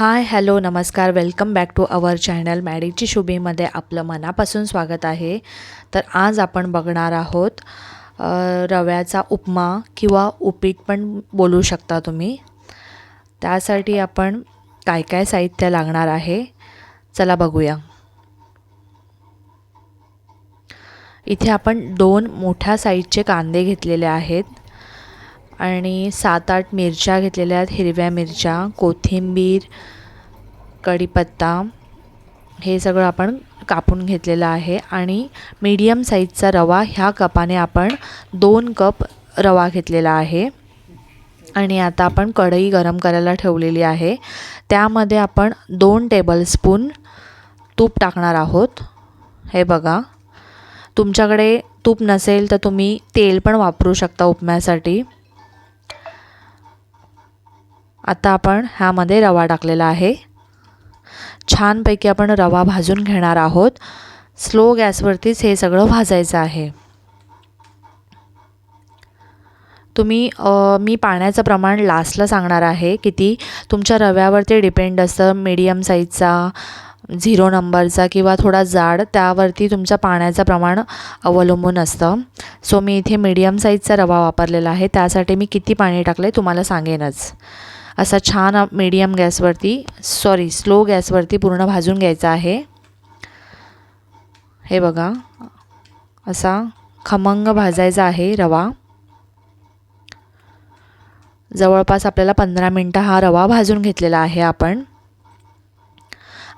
हाय hello नमस्कार. Welcome back to our channel मॅडीची शुभेमध्ये आपलं मनापासून स्वागत आहे. तर आज आपण बघणार आहोत रव्याचा उपमा किंवा उपीट पण बोलू शकता तुम्ही. त्यासाठी आपण काय काय साहित्य लागणार आहे चला बघूया. इथे आपण दोन मोठ्या साईजचे कांदे घेतलेले आहेत. आणि सात आठ मिरच्या घेतलेल्या आहेत. हिरव्या मिरच्या कोथिंबीर कढीपत्ता हे सगळं आपण कापून घेतलेलं आहे. आणि मीडियम साईजचा रवा ह्या कपाने आपण दोन कप रवा घेतलेला आहे. आणि आता आपण कढई गरम करायला ठेवलेली आहे. त्यामध्ये आपण दोन टेबलस्पून तूप टाकणार आहोत. हे बघा. तुमच्याकडे तूप नसेल तर तुम्ही तेल पण वापरू शकता उपम्यासाठी. आता आपण ह्यामध्ये रवा टाकलेला आहे. छानपैकी आपण रवा भाजून घेणार आहोत. स्लो गॅसवरतीच हे सगळं भाजायचं आहे. तुम्ही मी पाण्याचं प्रमाण लास्टला सांगणार आहे किती तुमच्या रव्यावरती डिपेंड असतं. मीडियम साईजचा झिरो नंबरचा किंवा थोडा जाड त्यावरती तुमचं पाण्याचं प्रमाण अवलंबून असतं. सो मी इथे मीडियम साईजचा रवा वापरलेला आहे. त्यासाठी मी किती पाणी टाकले तुम्हाला सांगेनच. असा छान मीडियम गॅसवरती सॉरी स्लो गॅसवरती पूर्ण भाजून घ्यायचा आहे. हे बघा असा खमंग भाजायचा आहे रवा. जवळपास आपल्याला पंधरा मिनटं हा रवा भाजून घेतलेला आहे आपण.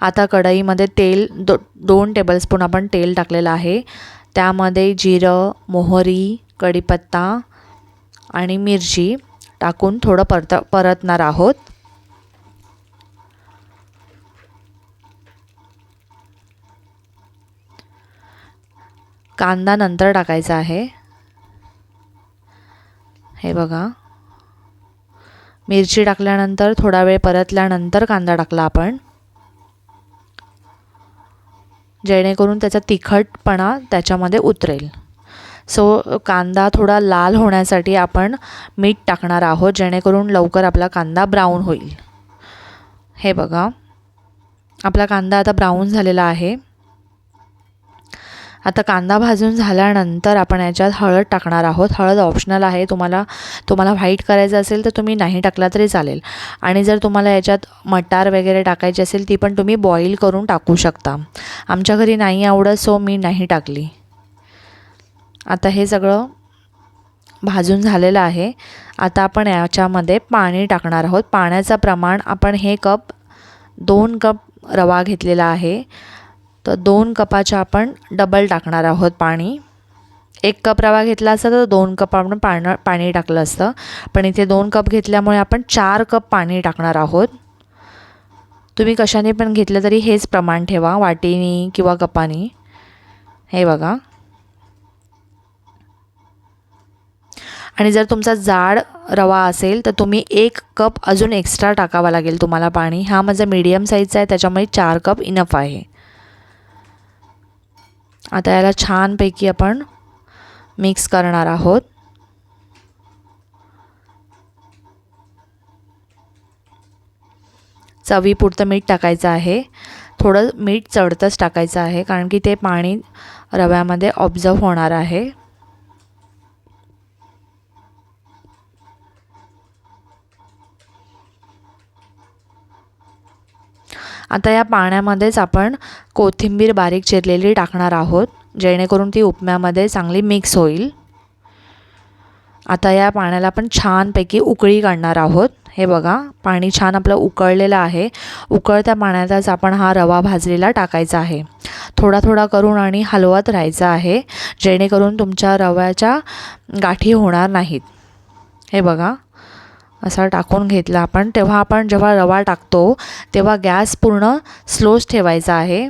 आता कढईमध्ये तेल दो दोन टेबलस्पून आपण तेल टाकलेलं आहे. त्यामध्ये जिरं मोहरी कढीपत्ता आणि मिरची. टाकून थोडं परत परतणार आहोत. कांदा नंतर टाकायचा आहे. हे बघा. मिरची टाकल्यानंतर थोडा वेळ परतल्यानंतर कांदा टाकला आपण. जेणेकरून त्याचा तिखटपणा त्याच्यामध्ये उतरेल. सो कांदा थोडा लाल होण्यासाठी आपण मीठ टाकणार आहोत जेणेकरून लवकर आपला कांदा ब्राऊन होईल. हे बघा. आपला कांदा आता ब्राऊन झालेला आहे. आता कांदा भाजून झाल्यानंतर आपण याच्यात हळद टाकणार आहोत. हळद ऑप्शनल आहे. तुम्हाला तुम्हाला व्हाईट करायचं असेल तर तुम्ही नाही टाकला तरी चालेल. आणि जर तुम्हाला याच्यात मटार वगैरे टाकायची असेल ती पण तुम्ही बॉईल करून टाकू शकता. आमच्या घरी नाही आवडत सो मी नाही टाकली. आता हे सगळं भाजून झालेलं आहे. आता आपण याच्यामध्ये पाणी टाकणार आहोत. पाण्याचं प्रमाण आपण हे कप दोन कप रवा घेतलेला आहे. तर दोन कपाच्या आपण डबल टाकणार आहोत पाणी. एक कप रवा घेतला असता तर दोन कप आपण पाणी पाणी टाकलं असतं. पण इथे दोन कप घेतल्यामुळे आपण चार कप पाणी टाकणार आहोत. तुम्ही कशाने पण घेतलं तरी हेच प्रमाण ठेवा. वाटीनी किंवा कपानी. हे बघा. आणि जर तुमचा जाड रवा असेल तर तुम्ही एक कप अजून एक्स्ट्रा टाकावा लागेल तुम्हाला पाणी. हा माझा मीडियम साईजचा आहे त्याच्यामुळे चार कप इनफ आहे. आता याला छानपैकी आपण मिक्स करणार आहोत. चवीपुरतं मीठ टाकायचं आहे. थोडं मीठ चढतंच टाकायचं आहे कारण की ते पाणी रव्यामध्ये ऑब्झर्व होणार आहे. आता या पाण्यामध्येच आपण कोथिंबीर बारीक चिरलेली टाकणार आहोत जेणेकरून ती उपम्यामध्ये चांगली मिक्स होईल. आता या पाण्याला आपण छानपैकी उकळी काढणार आहोत. हे बघा पाणी छान आपलं उकळलेलं आहे. उकळत्या पाण्यातच आपण हा रवा भाजलेला टाकायचा आहे. थोडा थोडा करून आणि हलवत राहायचा आहे जेणेकरून तुमच्या रव्याच्या गाठी होणार नाहीत. हे बघा. असा टाकून घेतला आपण. तेव्हा आपण जेव्हा रवा टाकतो तेव्हा गॅस पूर्ण स्लोच ठेवायचा आहे.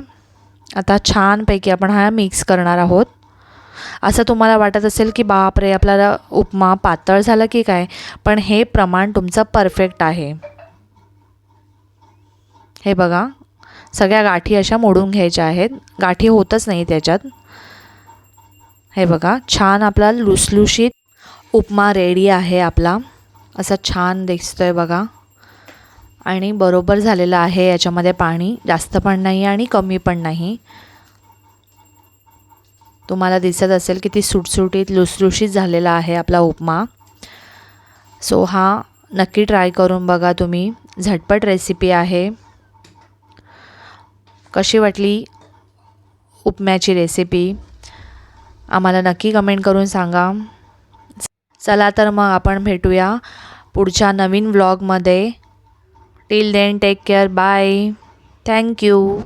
आता छानपैकी आपण हा मिक्स करणार आहोत. असं तुम्हाला वाटत असेल की बापरे आपल्याला उपमा पातळ झाला की काय? पण हे प्रमाण तुमचं परफेक्ट आहे. हे बघा सगळ्या गाठी अशा मोडून घ्यायच्या आहेत. गाठी होतच नाही त्याच्यात. हे बघा छान आपला लुसलुशीत उपमा रेडी आहे आपला. असा छान दिसतोय बघा. आणि बरोबर झालेलं आहे याच्यामध्ये पाणी. जास्त पण नाही आणि कमी पण नाही. तुम्हाला दिसत असेल की ती सुटसुटीत लुसलुशीत झालेला आहे आपला उपमा. सो हा नक्की ट्राय करून बघा तुम्ही. झटपट रेसिपी आहे. कशी वाटली उपम्याची रेसिपी आम्हाला नक्की कमेंट करून सांगा. चला तर मग आपण भेटूया पुढच्या नवीन व्लॉगमध्ये till then take care bye thank you